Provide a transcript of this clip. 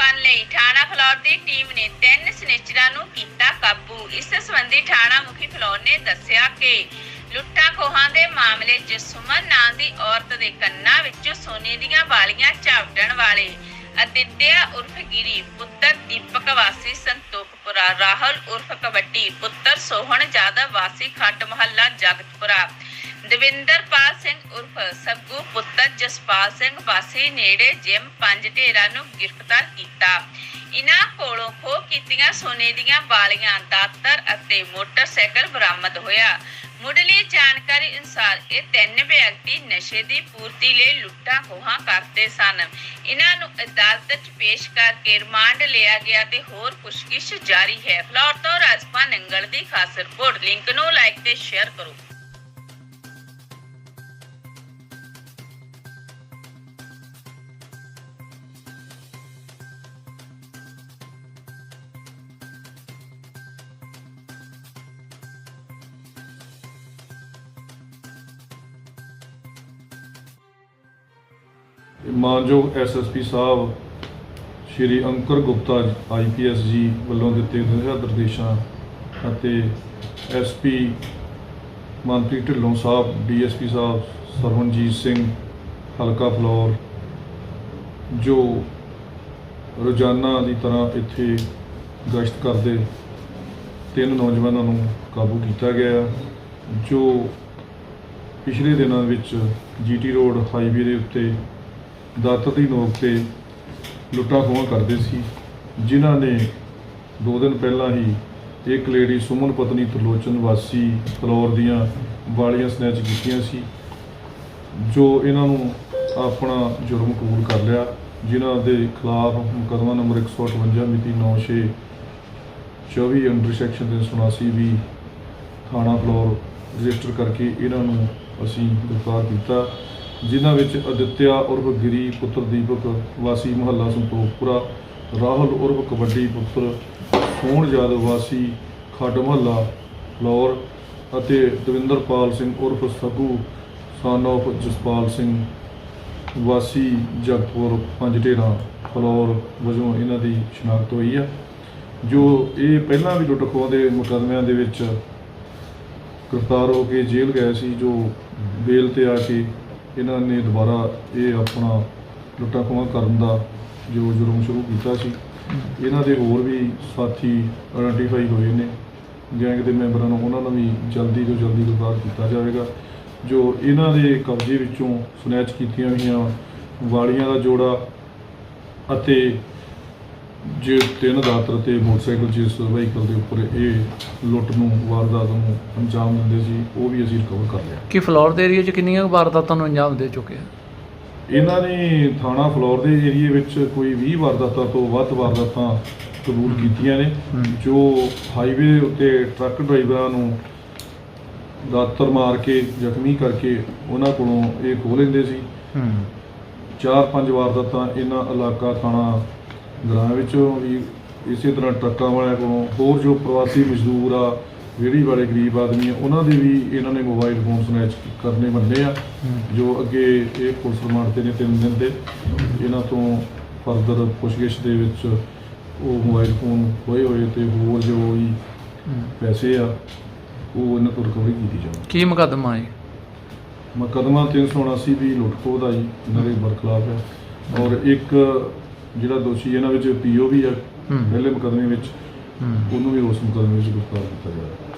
ਕਰਨ ਲਈ ਥਾਣਾ ਫਲੌਰ ਦੀ ਟੀਮ ਨੇ ਤਿੰਨ ਸਨੇਚਰਾਂ ਨੂੰ ਕੀਤਾ ਕਾਬੂ। ਇਸ ਸੰਬੰਧੀ ਥਾਣਾ ਮੁਖੀ ਫਲੌਰ ਨੇ ਦੱਸਿਆ ਕਿ ਲੁੱਟਾਂ ਖੋਹਾਂ ਦੇ ਮਾਮਲੇ 'ਚ ਸੁਮਨ ਨਾਂ ਦੀ ਔਰਤ ਦੇ ਕੰਨਾਂ ਵਿੱਚ ਸੋਨੇ ਦੀਆਂ ਵਾਲੀਆਂ ਝਾਵਟਣ ਵਾਲੇ ਅਦਿੱਤਿਆ ਉਰਫ ਗਿਰੀ, ਪੁੱਤਰ ਦੀਪਕ ਵਾਸੀ, ਸੰਤੋਖਪੁਰਾ, ਰਾਹੁਲ ਉਰਫ ਕਬੱਡੀ, ਪੁੱਤਰ ਸੋਹਣ ਜਾਦਵ ਵਾਸੀ, ਖੱਟ ਮਹੱਲਾ ਜਗਤਪੁਰਾ। ਦਵਿੰਦਰਪਾਲ ਸਿੰਘ ਉਰਫ ਸੱਗੂ ਪੁੱਤਰ ਜਸਪਾਲ ਸਿੰਘ ਵਾਸੀ ਨੇੜੇ ਜਿਮ ਪੰਜ ਢੇਰਾਂ ਨੂੰ ਗ੍ਰਿਫਤਾਰ ਕੀਤਾ। ਇਨ੍ਹਾਂ ਕੋਲੋਂ ਖੋਹ ਕੀਤੀਆਂ ਸੋਨੇ ਦੀਆਂ ਵਾਲੀਆਂ, ਦਾਤਰ ਅਤੇ ਮੋਟਰਸਾਈਕਲ ਬਰਾਮਦ ਹੋਇਆ। ਮੁੱਢਲੀ ਜਾਣਕਾਰੀ ਅਨੁਸਾਰ ਇਹ ਤਿੰਨ ਵਿਅਕਤੀ ਨਸ਼ੇ ਦੀ ਪੂਰਤੀ ਲਈ ਲੁੱਟਾਂ ਖੋਹਾਂ ਕਰਦੇ ਸਨ। ਇਹਨਾਂ ਨੂੰ ਅਦਾਲਤ 'ਚ ਪੇਸ਼ ਕਰਕੇ ਰਿਮਾਂਡ ਲਿਆ ਗਿਆ ਤੇ ਹੋਰ ਪੁੱਛਗਿੱਛ ਜਾਰੀ ਹੈ। ਫਲੋਰ ਤੋਂ ਰਾਜਪਾਲ ਨੰਗਲ ਦੀ ਖਾਸ ਰਿਪੋਰਟ। ਲਿੰਕ ਨੂੰ ਲਾਈਕ ਤੇ ਸ਼ੇਅਰ ਕਰੋ। ਮਾਨਯੋਗ ਐਸਐਸਪੀ ਸਾਹਿਬ, ਸ਼੍ਰੀ ਅੰਕਰ ਗੁਪਤਾ ਆਈਪੀਐਸ ਜੀ ਵੱਲੋਂ ਦਿੱਤੇ ਦਿਸ਼ਾ ਨਿਰਦੇਸ਼ਾਂ ਅਤੇ ਐਸਪੀ ਮਨਪ੍ਰੀਤ ਢਿੱਲੋਂ ਸਾਹਿਬ ਡੀਐਸਪੀ ਸਾਹਿਬ, ਸਰਵਨਜੀਤ ਸਿੰਘ, ਹਲਕਾ ਫਲੋਰ, ਜੋ ਰੋਜ਼ਾਨਾ ਦੀ ਤਰ੍ਹਾਂ ਇੱਥੇ ਗਸ਼ਤ ਕਰਦੇ ਤਿੰਨ ਨੌਜਵਾਨਾਂ ਨੂੰ ਕਾਬੂ ਕੀਤਾ ਗਿਆ, ਜੋ ਪਿਛਲੇ ਦਿਨਾਂ ਵਿੱਚ ਜੀਟੀ ਰੋਡ ਹਾਈਵੇ ਦੇ ਉੱਤੇ ਦਾਤਰ ਦੀ ਨੋਕ ਤੇ ਲੁੱਟਾਂ ਖੋਹਾਂ ਕਰਦੇ ਸੀ, ਜਿਨ੍ਹਾਂ ਨੇ ਦੋ ਦਿਨ ਪਹਿਲਾਂ ਹੀ ਇੱਕ ਲੇਡੀ ਸੁਮਨ ਪਤਨੀ ਤਰਲੋਚਨ ਵਾਸੀ ਫਲੋਰ ਦੀਆਂ ਵਾਲੀਆਂ ਸਨੈਚ ਕੀਤੀਆਂ ਸੀ, ਜੋ ਇਹਨਾਂ ਨੂੰ ਆਪਣਾ ਜੁਰਮ ਕਬੂਲ ਕਰ ਲਿਆ, ਜਿਨ੍ਹਾਂ ਦੇ ਖਿਲਾਫ ਮੁਕੱਦਮਾ ਨੰਬਰ 158 ਮਿਤੀ 96 24 ਅੰਡਰ ਸੈਕਸ਼ਨ 379 ਵੀ ਥਾਣਾ ਫਲੋਰ ਰਜਿਸਟਰ ਕਰਕੇ ਇਹਨਾਂ ਨੂੰ ਅਸੀਂ ਗ੍ਰਿਫਤਾਰ ਕੀਤਾ। ਜਿਨ੍ਹਾਂ ਵਿੱਚ ਅਦਿੱਤਿਆ ਉਰਫ ਗਿਰੀ ਪੁੱਤਰ ਦੀਪਕ, ਵਾਸੀ ਮਹੱਲਾ ਸੰਤੋਖਪੁਰਾ, ਰਾਹੁਲ ਉਰਫ ਕਬੱਡੀ ਪੁੱਤਰ ਸੋਹਣ ਯਾਦਵ ਵਾਸੀ ਖੱਡ ਮਹੱਲਾ ਫਲੋਰ ਅਤੇ ਦਵਿੰਦਰਪਾਲ ਸਿੰਘ ਉਰਫ ਸੱਗੂ ਸਨ of ਜਸਪਾਲ ਸਿੰਘ, ਵਾਸੀ ਜਗਤਪੁਰ ਪੰਜ ਢੇਰਾਂ, ਫਲੋਰ ਵਜੋਂ ਇਹਨਾਂ ਦੀ ਸ਼ਨਾਖਤ ਹੋਈ ਆ। ਜੋ ਇਹ ਪਹਿਲਾਂ ਵੀ ਲੁੱਟ ਖੋਹ ਦੇ ਮੁਕੱਦਮਿਆਂ ਦੇ ਵਿੱਚ ਗ੍ਰਿਫਤਾਰ ਹੋ ਕੇ ਜੇਲ੍ਹ ਗਏ ਸੀ, ਜੋ ਬੇਲ ਤੇ ਆ ਕੇ ਇਹਨਾਂ ਨੇ ਦੁਬਾਰਾ ਇਹ ਆਪਣਾ ਲੁੱਟਾਂ ਖੋਹਾਂ ਕਰਨ ਦਾ ਜੋ ਜੁਰਮ ਸ਼ੁਰੂ ਕੀਤਾ ਸੀ। ਇਹਨਾਂ ਦੇ ਹੋਰ ਵੀ ਸਾਥੀ ਆਇਡੈਂਟੀਫਾਈ ਹੋਏ ਨੇ। ਗੈਂਗ ਦੇ ਮੈਂਬਰਾਂ ਨੂੰ ਉਹਨਾਂ ਨੂੰ ਵੀ ਜਲਦੀ ਤੋਂ ਜਲਦੀ ਗ੍ਰਿਫਤਾਰ ਕੀਤਾ ਜਾਵੇਗਾ। ਜੋ ਇਹਨਾਂ ਦੇ ਕਬਜ਼ੇ ਵਿੱਚੋਂ ਸਨੈਚ ਕੀਤੀਆਂ ਹੋਈਆਂ ਵਾਲੀਆਂ ਦਾ ਜੋੜਾ ਅਤੇ ਜੇ ਤਿੰਨ ਦਾਤਰ ਤੇ ਮੋਟਰਸਾਈਕਲ ਜਿਸ ਵਹੀਕਲ ਦੇ ਉੱਪਰ ਇਹ ਲੁੱਟ ਨੂੰ ਵਾਰਦਾਤ ਨੂੰ ਅੰਜਾਮ ਦਿੰਦੇ ਸੀ ਉਹ ਵੀ ਅਸੀਂ ਰਿਕਵਰ ਕਰ ਲਿਆ। ਕਿ ਫਲੋਰ ਦੇ ਏਰੀਆ 'ਚ ਕਿੰਨੀਆਂ ਵਾਰਦਾਤਾਂ ਨੂੰ ਅੰਜਾਮ ਦੇ ਚੁੱਕੇ ਆ? ਇਹਨਾਂ ਨੇ ਥਾਣਾ ਫਲੋਰ ਦੇ ਏਰੀਏ ਵਿੱਚ ਕੋਈ 20 ਵਾਰਦਾਤਾਂ ਤੋਂ ਵੱਧ ਵਾਰਦਾਤਾਂ ਕਬੂਲ ਕੀਤੀਆਂ ਨੇ। ਜੋ ਹਾਈਵੇ ਉੱਤੇ ਟਰੱਕ ਡਰਾਈਵਰਾਂ ਨੂੰ ਦਾਤਰ ਮਾਰ ਕੇ ਜ਼ਖਮੀ ਕਰਕੇ ਉਹਨਾਂ ਕੋਲੋਂ ਇਹ ਖੋਹ ਲੈਂਦੇ ਸੀ। ਚਾਰ ਪੰਜ ਵਾਰਦਾਤਾਂ ਇਹਨਾਂ ਇਲਾਕਾ ਥਾਣਾ ਗ੍ਰਾਂ ਵਿੱਚੋਂ ਵੀ ਇਸੇ ਤਰ੍ਹਾਂ ਟਰੱਕਾਂ ਵਾਲਿਆਂ ਕੋਲੋਂ ਹੋਰ ਜੋ ਪ੍ਰਵਾਸੀ ਮਜ਼ਦੂਰ ਆ ਰੇਹੜੀ ਵਾਲੇ ਗਰੀਬ ਆਦਮੀ ਆ ਉਹਨਾਂ ਦੇ ਵੀ ਇਹਨਾਂ ਨੇ ਮੋਬਾਈਲ ਫੋਨ ਸਨੈਚ ਕਰਨੇ ਬੰਦੇ ਆ ਜੋ ਅੱਗੇ ਇਹ ਪੁਲਿਸ ਰਿਮਾਂਡ ਤੇ ਨੇ ਤਿੰਨ ਦਿਨ ਦੇ। ਇਹਨਾਂ ਤੋਂ ਫਰਦਰ ਪੁੱਛਗਿੱਛ ਦੇ ਵਿੱਚ ਉਹ ਮੋਬਾਈਲ ਫੋਨ ਹੋਏ ਹੋਏ ਤੇ ਹੋਰ ਜੋ ਵੀ। ਪੈਸੇ ਆ ਉਹ ਇਹਨਾਂ ਤੋਂ ਰਿਕਵਰੀ ਕੀਤੀ ਜਾਵੇ ਕੀ ਮੁਕੱਦਮਾ ਹੈ? ਮੁਕੱਦਮਾ 379 ਵੀ ਲੁੱਟਖੋ ਦਾ ਜੀ ਇਹਨਾਂ ਦੇ ਬਰਖਲਾਫ ਹੈ ਔਰ ਇੱਕ ਜਿਹੜਾ ਦੋਸ਼ੀ ਇਹਨਾਂ ਵਿੱਚ ਪੀਓ ਵੀ ਆ ਹੂੰ। ਪਹਿਲੇ ਮੁਕੱਦਮੇ ਵਿੱਚ। ਉਹਨੂੰ ਵੀ ਉਸ ਮੁਕੱਦਮੇ ਵਿੱਚ ਗ੍ਰਿਫਤਾਰ ਕੀਤਾ ਗਿਆ